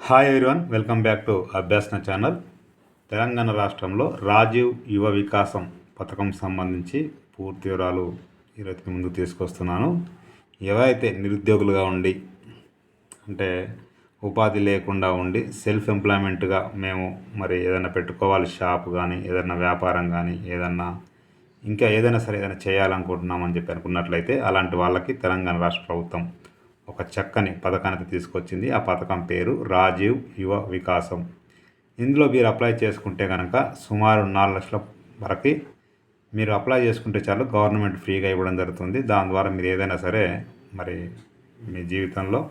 Hi everyone welcome back to Abhyasana channel Telangana రాష్ట్రంలో రాజీవ్ యువ వికాసం పథకం సంబంధించి పూర్తి వివరాలు ఈరోజు మీ ముందుకు తీసుకొస్తున్నాను. ఎవరైతే నిరుద్యోగులుగా ఉండి అంటే ఉపాధి లేకుండా ఉండి సెల్ఫ్ ఎంప్లాయ్మెంట్గా మేము మరి ఏదైనా పెట్టుకోవాలి షాప్ కానీ ఏదైనా వ్యాపారం కానీ ఏదన్నా ఇంకా ఏదైనా సరే ఏదైనా చేయాలనుకుంటున్నామని చెప్పి అనుకున్నట్లయితే అలాంటి వాళ్ళకి తెలంగాణ రాష్ట్ర ప్రభుత్వం ఒక చక్కని పథకానికి తీసుకొచ్చింది. ఆ పథకం పేరు రాజీవ్ యువ వికాసం. ఇందులో మీరు అప్లై చేసుకుంటే కనుక సుమారు నాలుగు లక్షల వరకు మీరు అప్లై చేసుకుంటే చాలు గవర్నమెంట్ ఫ్రీగా ఇవ్వడం జరుగుతుంది. దాని ద్వారా మీరు ఏదైనా సరే మరి మీ జీవితంలో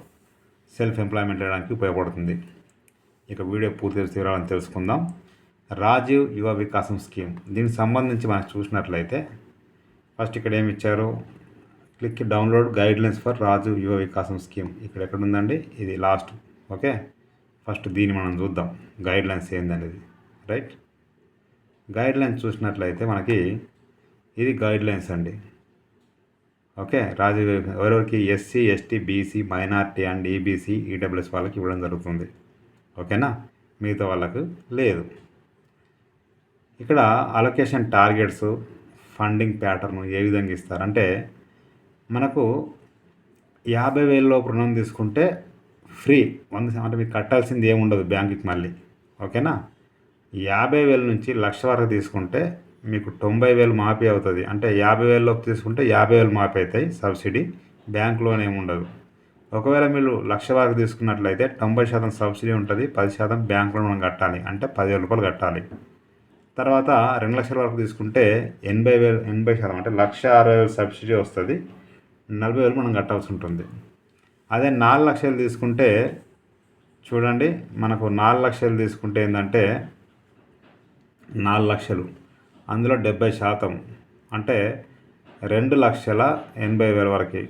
సెల్ఫ్ ఎంప్లాయ్మెంట్ చేయడానికి ఉపయోగపడుతుంది. ఇక వీడియో పూర్తి వివరాలను తెలుసుకుందాం. రాజీవ్ యువ వికాసం స్కీమ్. దీనికి సంబంధించి మనం చూసినట్లయితే ఫస్ట్ ఇక్కడ ఏమి ఇచ్చారు? Click download guidelines for Raju Yuva Vikasam scheme. ఇక్కడ ఎక్కడ ఉందండి? ఇది లాస్ట్. ఓకే? ఫస్ట్ దీన్ని మనం చూద్దాం. గైడ్లైన్స్ ఏందనేది. రైట్? గైడ్లైన్స్ చూసినట్లయితే మనకి ఇది గైడ్లైన్స్ అండి. ఓకే? రాజు ఎవరెవరికి? SC ST BC minority and EBC EWS వాళ్ళకి ఇవ్వడం జరుగుతుంది. ఓకేనా? మిగతా వాళ్ళకు లేదు. ఇక్కడ అలొకేషన్ టార్గెట్స్ ఫండింగ్ ప్యాటర్న్ ఏ విధంగా ఇస్తారంటే మనకు యాభై వేలలోపు రుణం తీసుకుంటే ఫ్రీ. వంద అంటే మీకు కట్టాల్సింది ఏముండదు బ్యాంకుకి మళ్ళీ. ఓకేనా? యాభై వేల నుంచి లక్ష వరకు తీసుకుంటే మీకు తొంభై వేలు మాఫీ అవుతుంది. అంటే యాభై వేలలోపు తీసుకుంటే యాభై వేలు మాఫీ అవుతాయి సబ్సిడీ. బ్యాంక్ లోన్ ఏముండదు ఒకవేళ మీరు లక్ష వరకు తీసుకున్నట్లయితే తొంభై శాతం సబ్సిడీ ఉంటుంది. పది శాతం బ్యాంకులో మనం కట్టాలి. అంటే పదివేల రూపాయలు కట్టాలి. తర్వాత రెండు లక్షల వరకు తీసుకుంటే ఎనభై వేలు ఎనభై శాతం అంటే లక్ష అరవై వేలు సబ్సిడీ వస్తుంది. నలభై వేలు మనం కట్టాల్సి ఉంటుంది. అదే నాలుగు లక్షలు తీసుకుంటే చూడండి మనకు నాలుగు లక్షలు తీసుకుంటే ఏంటంటే నాలుగు లక్షలు. అందులో డెబ్బై శాతం అంటే రెండు లక్షల ఎనభై వేల వరకు.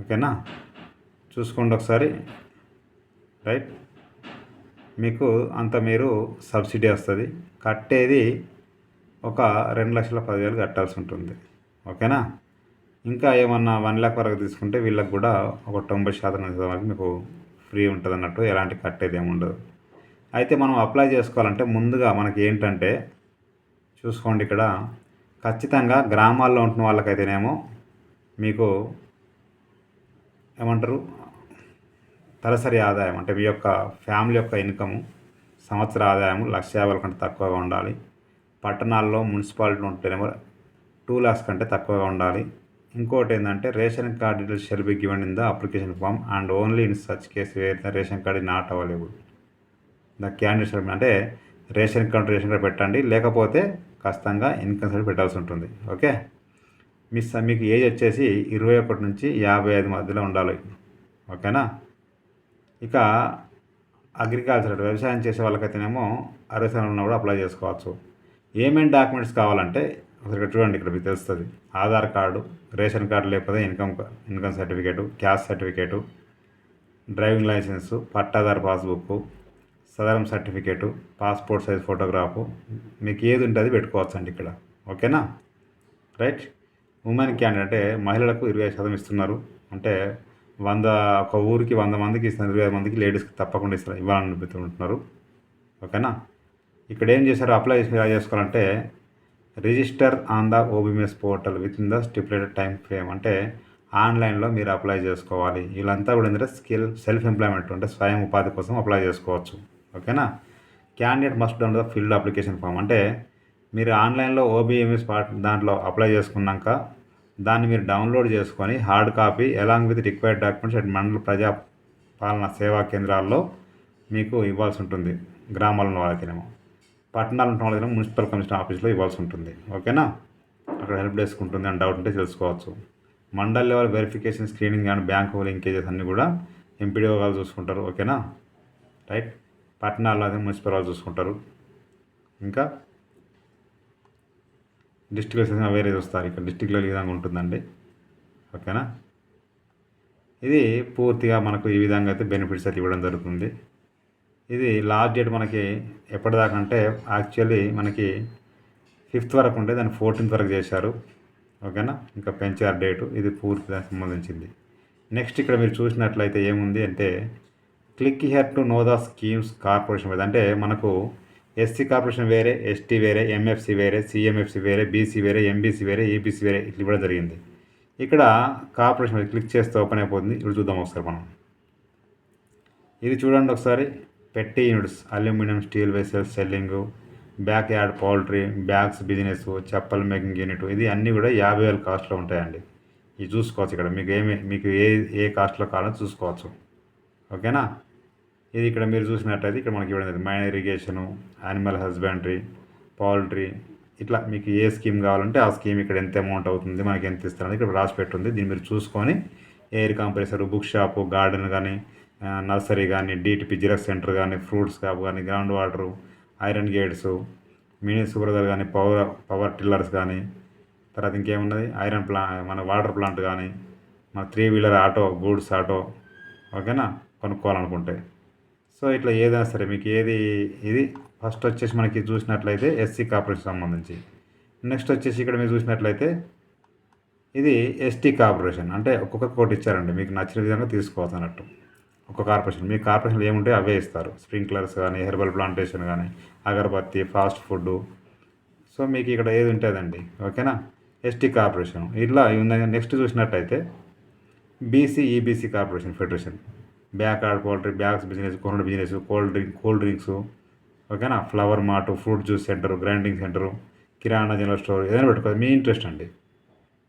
ఓకేనా? చూసుకోండి ఒకసారి. రైట్? మీకు అంత మీరు సబ్సిడీ వస్తుంది. కట్టేది ఒక రెండు లక్షల పదివేలు కట్టాల్సి ఉంటుంది. ఓకేనా? ఇంకా ఏమన్నా వన్ ల్యాక్ వరకు తీసుకుంటే వీళ్ళకి కూడా ఒక తొంభై శాతం వరకు మీకు ఫ్రీ ఉంటుంది అన్నట్టు ఎలాంటి కట్టేది ఏమి ఉండదు. అయితే మనం అప్లై చేసుకోవాలంటే ముందుగా మనకి ఏంటంటే చూసుకోండి ఇక్కడ. ఖచ్చితంగా గ్రామాల్లో ఉంటున్న వాళ్ళకైతేనేమో మీకు ఏమంటారు? తలసరి ఆదాయం అంటే మీ యొక్క ఫ్యామిలీ యొక్క ఇన్కము సంవత్సర ఆదాయం లక్ష యాభై కంటే తక్కువగా ఉండాలి. పట్టణాల్లో మున్సిపాలిటీ ఉంటేనేమో టూ ల్యాక్స్ కంటే తక్కువగా ఉండాలి. ఇంకోటి ఏంటంటే ration card details shall be given in the application form and only in such case where the ration card not available. The candidate అంటే రేషన్ కార్డ్ రేషన్ కార్డ్ పెట్టండి లేకపోతే ఖచ్చితంగా ఇన్కమ్ సర్టిఫికేట్ పెట్టాల్సి ఉంటుంది. ఓకే? మీ మీకు ఏజ్ వచ్చేసి ఇరవై ఒకటి నుంచి యాభై ఐదు మధ్యలో ఉండాలి. ఓకేనా? ఇక అగ్రికల్చర్ వ్యవసాయం చేసే వాళ్ళకైతేనేమో అరవై సంవత్సరాలు కూడా అప్లై చేసుకోవచ్చు. ఏమేమి డాక్యుమెంట్స్ కావాలంటే ఒకసారి చూడండి ఇక్కడ మీకు తెలుస్తుంది. ఆధార్ కార్డు రేషన్ కార్డు లేకపోతే income income certificate caste certificate driving licence పట్టాదారు పాస్బుక్ సదరం సర్టిఫికేటు పాస్పోర్ట్ సైజ్ ఫోటోగ్రాఫు మీకు ఏది ఉంటే అది పెట్టుకోవచ్చు అండి ఇక్కడ. ఓకేనా? రైట్? ఉమెన్ క్యాండ్ అంటే మహిళలకు ఇరవై శాతం ఇస్తున్నారు. అంటే వంద ఒక ఊరికి వంద మందికి ఇస్తున్నారు ఇరవై మందికి లేడీస్కి తప్పకుండా ఇస్తారు? ఇవ్వాలని ఉంటున్నారు. ఓకేనా? ఇక్కడ ఏం చేశారు? అప్లై చేసి ఎలా చేసుకోవాలంటే register on the OBS portal within the stipulated time frame అంటే ఆన్లైన్లో మీరు అప్లై చేసుకోవాలి. వీళ్ళంతా కూడా ఏంటంటే స్కిల్ సెల్ఫ్ ఎంప్లాయ్మెంట్ అంటే స్వయం ఉపాధి కోసం అప్లై చేసుకోవచ్చు. ఓకేనా? Candidate must down the filled application form అంటే మీరు ఆన్లైన్లో ఓబీఎంఎస్ పార్ట్ దాంట్లో అప్లై చేసుకున్నాక దాన్ని మీరు డౌన్లోడ్ చేసుకొని hard copy along with required documents at మండల ప్రజా పాలన సేవా కేంద్రాల్లో మీకు ఇవ్వాల్సి ఉంటుంది. గ్రామాల్లో ఉన్న పట్టణాలు ఉన్న మున్సిపల్ కమిషనర్ ఆఫీస్లో ఇవ్వాల్సి ఉంటుంది. ఓకేనా? అక్కడ హెల్ప్ డెస్క్ ఉంటుంది అని డౌట్ ఉంటే తెలుసుకోవచ్చు. Mandal level verification screening and bank linkages అన్నీ కూడా ఎంపీడీఓ వాళ్ళు చూసుకుంటారు. ఓకేనా? రైట్ పట్టణాల్లో అదే మున్సిపల్ వాళ్ళు చూసుకుంటారు. ఇంకా డిస్ట్రిక్ట్ లెవెల్ వేరే చూస్తారు ఇక్కడ డిస్టిక్ లెవెల్ ఈ విధంగా ఉంటుందండి. ఓకేనా? ఇది పూర్తిగా మనకు ఈ విధంగా అయితే బెనిఫిట్స్ అయితే ఇవ్వడం జరుగుతుంది. ఇది లాస్ట్ డేట్ మనకి ఎప్పటిదాకా అంటే యాక్చువల్లీ మనకి ఫిఫ్త్ వరకు ఉంటే దాన్ని ఫోర్టీన్త్ వరకు చేశారు. ఓకేనా? ఇంకా పెంచారు డేటు. ఇది పూర్తిగా సంబంధించింది. నెక్స్ట్ ఇక్కడ మీరు చూసినట్లయితే ఏముంది అంటే click here to know the schemes corporation మీద. అంటే మనకు ఎస్సీ కార్పొరేషన్ వేరే ఎస్టీ వేరే ఎంఎఫ్సి వేరే సిఎంఎఫ్సి వేరే బీసీ వేరే ఎంబీసీ వేరే ఈబీసీ వేరే ఇట్లా ఇవ్వడం జరిగింది. ఇక్కడ కార్పొరేషన్ క్లిక్ చేస్తే ఓపెన్ అయిపోతుంది. ఇప్పుడు చూద్దాం ఒకసారి మనం. ఇది చూడండి ఒకసారి. పెట్టి units aluminium steel vessels selling backyard poultry bags business chappal making unit ఇది అన్నీ కూడా యాభై వేల కాస్ట్లో ఉంటాయండి. ఇది చూసుకోవచ్చు ఇక్కడ. మీకు ఏమి మీకు ఏ ఏ కాస్ట్లో కావాలో చూసుకోవచ్చు. ఓకేనా? ఇది ఇక్కడ మీరు చూసినట్టయితే ఇక్కడ మనకి ఇవ్వడం minor irrigation animal husbandry poultry ఇట్లా మీకు ఏ స్కీమ్ కావాలంటే ఆ స్కీమ్ ఇక్కడ ఎంత అమౌంట్ అవుతుంది మనకి ఎంత ఇస్తారు ఇక్కడ రాసి పెట్టుంది. దీన్ని మీరు చూసుకొని air compressor book shop garden కానీ నర్సరీ కానీ డిటిపి జిరాక్స్ సెంటర్ కానీ ఫ్రూట్స్ క్యాప్ కానీ ground water iron gates mini సూపర్దర్ కానీ పవర్ పవర్ టిల్లర్స్ కానీ తర్వాత ఇంకేమున్నది? ఐరన్ ప్లా మన వాటర్ ప్లాంట్ కానీ మన three wheeler auto goods auto ఓకేనా? కొనుక్కోవాలనుకుంటే. సో ఇట్లా ఏదైనా సరే మీకు ఏది ఇది ఫస్ట్ వచ్చేసి మనకి చూసినట్లయితే ఎస్సీ కార్పొరేషన్ సంబంధించి. నెక్స్ట్ వచ్చేసి ఇక్కడ మీరు చూసినట్లయితే ఇది ఎస్టీ కార్పొరేషన్. అంటే ఒక్కొక్క కోటి ఇచ్చారండి. మీకు నచ్చిన విధంగా తీసుకోవచ్చు అన్నట్టు ఒక కార్పొరేషన్. మీ కార్పొరేషన్లో ఏముంటే అవే ఇస్తారు. స్ప్రింక్లర్స్ కానీ హెర్బల్ ప్లాంటేషన్ కానీ అగరబత్తి ఫాస్ట్ ఫుడ్ సో మీకు ఇక్కడ ఏది ఉంటుందండి? ఓకేనా? ST corporation. ఇట్లా నెక్స్ట్ చూసినట్టయితే BC EBC corporation federation. Backyard poultry bags business కొనడు business cold drink cool drinks. ఓకేనా? Flower mart fruit juice centre grinding centre kirana general store ఏదైనా పెట్టుకోవాలి మీ ఇంట్రెస్ట్ అండి.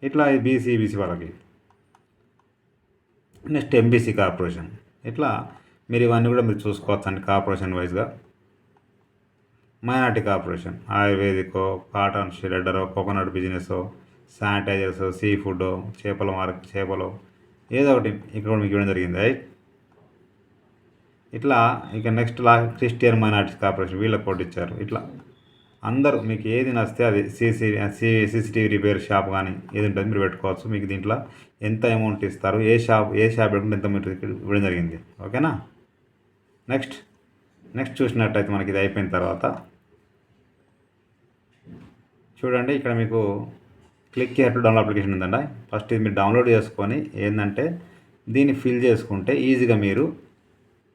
ఇట్లా బీసీ ఈబీసీ వాళ్ళకి. Next MBC corporation. ఇట్లా మీరు ఇవన్నీ కూడా మీరు చూసుకోవచ్చు అండి కార్పొరేషన్ వైజ్గా. మైనార్టీ కార్పొరేషన్ ఆయుర్వేదికో కాటన్ షెడర్ coconut business sanitizers sea food చేపల మార్క్ చేపలు ఏదో ఒకటి ఇక్కడ మీకు ఇవ్వడం జరిగింది. రైట్ ఇట్లా ఇక నెక్స్ట్ లా క్రిస్టియన్ మైనార్టీస్ కార్పొరేషన్ వీళ్ళకి కోట్ ఇచ్చారు. ఇట్లా అందరూ మీకు ఏది నచ్చితే అది సీసీ సీసీటీవీ రిపేర్ షాప్ కానీ ఏది ఉంటుంది మీరు పెట్టుకోవచ్చు. మీకు దీంట్లో ఎంత అమౌంట్ ఇస్తారు ఏ షాప్ ఏ షాప్ పెట్టుకుంటే ఎంత మీరు ఇవ్వడం జరిగింది. ఓకేనా? నెక్స్ట్ నెక్స్ట్ చూసినట్టయితే మనకి ఇది అయిపోయిన తర్వాత చూడండి ఇక్కడ మీకు click here to download application ఉందండి. ఫస్ట్ ఇది మీరు డౌన్లోడ్ చేసుకొని ఏంటంటే దీన్ని ఫిల్ చేసుకుంటే ఈజీగా మీరు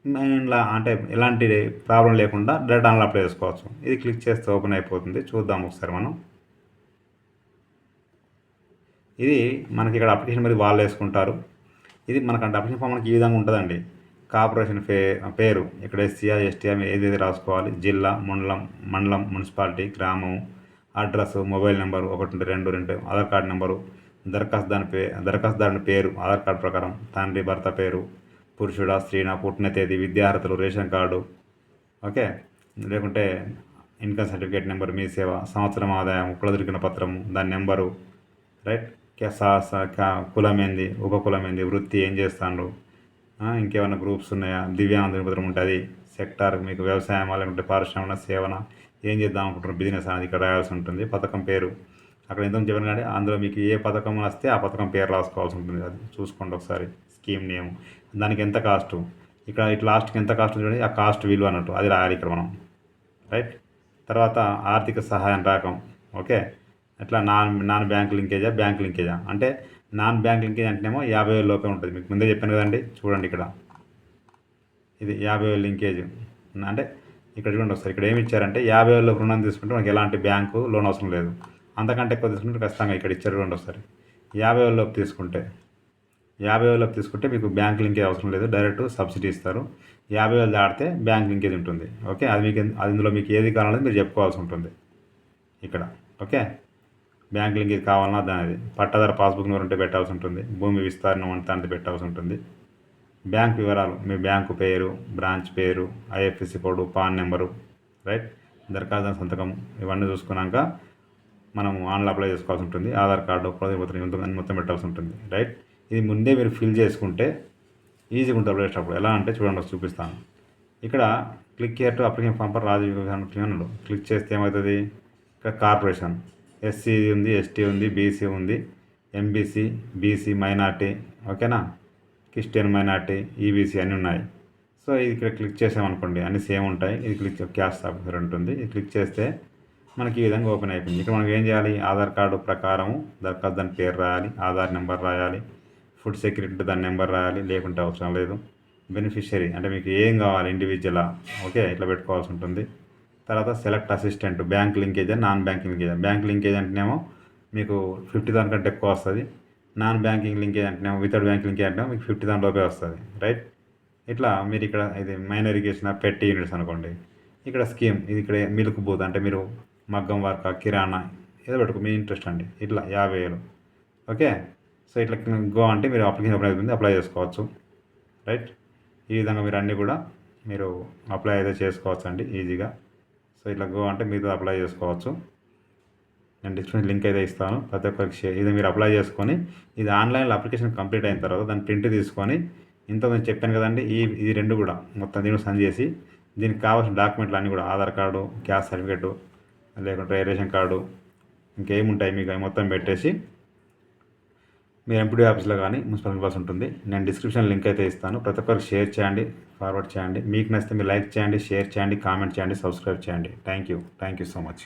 ఇలా అంటే ఎలాంటి ప్రాబ్లం లేకుండా డైరెక్ట్ ఆన్లో అప్లై చేసుకోవచ్చు. ఇది క్లిక్ చేస్తే ఓపెన్ అయిపోతుంది. చూద్దాం ఒకసారి మనం. ఇది మనకి ఇక్కడ అప్లికేషన్ మరి వాళ్ళు వేసుకుంటారు. ఇది మనకంటే అప్లికేషన్ ఫామ్ మనకి ఈ విధంగా ఉంటుందండి. కార్పొరేషన్ పే పేరు ఇక్కడ ఎస్సీఆ ఎస్టీఆ ఏదేది రాసుకోవాలి? జిల్లా మండలం మండలం మున్సిపాలిటీ గ్రామం అడ్రస్ మొబైల్ నెంబరు ఒకటి రెండు రెండు ఆధార్ కార్డు నెంబరు దరఖాస్తు దాని పే దరఖాస్తుదారుని పేరు ఆధార్ కార్డు ప్రకారం తండ్రి భర్త పేరు పురుషుడా స్త్రీనా పుట్టిన తేదీ విద్యార్హతలు రేషన్ కార్డు. ఓకే? లేకుంటే ఇన్కమ్ సర్టిఫికేట్ నెంబర్ మీ సేవ సంవత్సరం ఆదాయం కుల దొరికిన పత్రము దాని నెంబరు రైట్? కులం ఏంది ఉపకులం ఏంది వృత్తి ఏం చేస్తాడు ఇంకేమైనా గ్రూప్స్ ఉన్నాయా? దివ్యాంగ పత్రం ఉంటుంది సెక్టార్ మీకు వ్యవసాయం లేకుంటే పారిశ్రామిక సేవన? ఏం చేద్దాం అనుకుంటున్నారు? బిజినెస్ అనేది ఇక్కడ రాయాల్సి ఉంటుంది పథకం పేరు. అక్కడ ఎంత చెప్పాను కానీ అందులో మీకు ఏ పథకం వస్తే ఆ పథకం పేరు రాసుకోవాల్సి ఉంటుంది అది చూసుకోండి ఒకసారి. Scheme name. దానికి ఎంత కాస్ట్? ఇక్కడ ఇట్లా లాస్ట్కి ఎంత కాస్ట్ చూడండి. ఆ కాస్ట్ విలువ అన్నట్టు. అది రాయాలి ఇక్కడ మనం. రైట్? తర్వాత ఆర్థిక సహాయం రాకం. ఓకే? ఇట్లా నాన్ నాన్ బ్యాంక్ లింకేజా? బ్యాంక్ లింకేజా? అంటే నాన్ బ్యాంక్ లింకేజ్ అంటేనేమో యాభై వేల లోపే ఉంటుంది. మీకు ముందే చెప్పాను కదండి. చూడండి ఇక్కడ. ఇది యాభై వేల లింకేజ్. అంటే ఇక్కడ చూడండి ఒకసారి. ఇక్కడ ఏమి ఇచ్చారంటే యాభై వేల రుణం తీసుకుంటే మనకి ఎలాంటి బ్యాంకు లోన్ అవసరం లేదు. అంతకంటే ఎక్కువ తీసుకుంటే ఖచ్చితంగా ఇక్కడ ఇచ్చారు చూడండి ఒకసారి. యాభై వేల లోపు తీసుకుంటే. యాభై వేలకు తీసుకుంటే మీకు బ్యాంక్ లింకేజ్ అవసరం లేదు. డైరెక్ట్ సబ్సిడీ ఇస్తారు. యాభై వేలు దాటితే బ్యాంక్ లింకేజ్ ఉంటుంది ఓకే? అది మీకు అది ఇందులో మీకు ఏది కావాలనేది మీరు చెప్పుకోవాల్సి ఉంటుంది. ఇక్కడ. ఓకే? బ్యాంక్ లింకేజ్ కావాలన్నా దానిది. పట్టాదార పాస్బుక్ నెంబర్ ఉంటే పెట్టాల్సి ఉంటుంది. భూమి విస్తీర్ణం అంతా అంత పెట్టాల్సి ఉంటుంది. బ్యాంక్ వివరాలు. మీ బ్యాంకు పేరు బ్రాంచ్ పేరు IFSC code PAN number right? దరఖాస్తు సంతకం ఇవన్నీ చూసుకున్నాక మనం ఆన్లైన్ అప్లై చేసుకోవాల్సి ఉంటుంది. ఆధార్ కార్డు మొత్తం మొత్తం పెట్టాల్సి ఉంటుంది. రైట్? ఇది ముందే మీరు ఫిల్ చేసుకుంటే ఈజీగా ఉంటుంది అప్లై ఎలా అంటే చూడండి చూపిస్తాను. ఇక్కడ click here to application form for అన్నాడు క్లిక్ చేస్తే ఏమవుతుంది? ఇక్కడ కార్పొరేషన్ ఎస్సీ ఉంది ఎస్టీ ఉంది బీసీ ఉంది ఎంబీసీ బీసీ మైనార్టీ ఓకేనా క్రిస్టియన్ మైనార్టీ ఈబీసీ అన్నీ ఉన్నాయి. సో ఇది ఇక్కడ క్లిక్ చేసామనుకోండి అన్ని సేమ్ ఉంటాయి. ఇది క్లిక్ క్యాస్ట్ ఆఫీసర్ ఉంటుంది. ఇది క్లిక్ చేస్తే మనకి ఈ విధంగా ఓపెన్ అయిపోయింది. ఇక్కడ మనకి ఏం చేయాలి? ఆధార్ కార్డు ప్రకారం దరఖాస్తు దాని పేరు రాయాలి ఆధార్ నెంబర్ రాయాలి. ఫుడ్ సెక్యూరిటీ దాని నెంబర్ రాయాలి లేకుంటే అవసరం లేదు. బెనిఫిషరీ అంటే మీకు ఏం కావాలి ఇండివిజువలా ఓకే ఇట్లా పెట్టుకోవాల్సి ఉంటుంది. తర్వాత సెలెక్ట్ అసిస్టెంట్ బ్యాంక్ లింకేజ్ అని non banking linkage. Bank linkage అంటేనేమో మీకు ఫిఫ్టీ దానికంటే ఎక్కువ వస్తుంది. నాన్ బ్యాంకింగ్ లింకేజ్ అంటేనేమో వితౌట్ బ్యాంక్ లింకేజ్ అంటేనేమో మీకు ఫిఫ్టీ దాని లోపే వస్తుంది. రైట్ ఇట్లా మీరు ఇక్కడ ఇది మైనర్ ఇరిగేషన్ పెట్టి యూనిట్స్ అనుకోండి. ఇక్కడ స్కీమ్ ఇది ఇక్కడ మిల్క్ బూత్ అంటే మీరు మగ్గం వర్క్ కిరాణా ఏదో పెట్టుకో మీ ఇంట్రెస్ట్ అండి. ఇట్లా యాభై వేలు. ఓకే? సో ఇట్లా గో అంటే మీరు అప్లికేషన్ అప్లై అవుతుంది అప్లై చేసుకోవచ్చు. రైట్ ఈ విధంగా మీరు అన్నీ కూడా మీరు అప్లై అయితే చేసుకోవచ్చు అండి ఈజీగా. సో ఇట్లా గో అంటే మీరు అప్లై చేసుకోవచ్చు. నేను డిస్క్రిప్షన్ లింక్ అయితే ఇస్తాను ప్రతి ఒక్కరికి షేర్. ఇది మీరు అప్లై చేసుకొని ఇది ఆన్లైన్లో అప్లికేషన్ కంప్లీట్ అయిన తర్వాత దాన్ని ప్రింట్ తీసుకొని ఇంతకుముందు చెప్పాను కదండి ఈ ఇది రెండు కూడా మొత్తం దీన్ని సెండ్ చేసి దీనికి కావాల్సిన డాక్యుమెంట్లు అన్నీ కూడా ఆధార్ కార్డు క్యాస్ట్ సర్టిఫికేటు లేకుంటే రేషన్ కార్డు ఇంకేముంటాయి మీకు మొత్తం పెట్టేసి మీరు ఎంపీడీ ఆఫీస్లో కానీ మున్సిపల్ ఇవ్వాల్సి ఉంటుంది. నేను డిస్క్రిప్షన్ లింక్ అయితే ఇస్తాను. ప్రతి ఒక్కరికి షేర్ చేయండి ఫార్వర్డ్ చేయండి. మీకు నచ్చితే మీరు లైక్ చేయండి షేర్ చేయండి కామెంట్ చేయండి సబ్స్క్రైబ్ చేయండి. Thank you thank you so much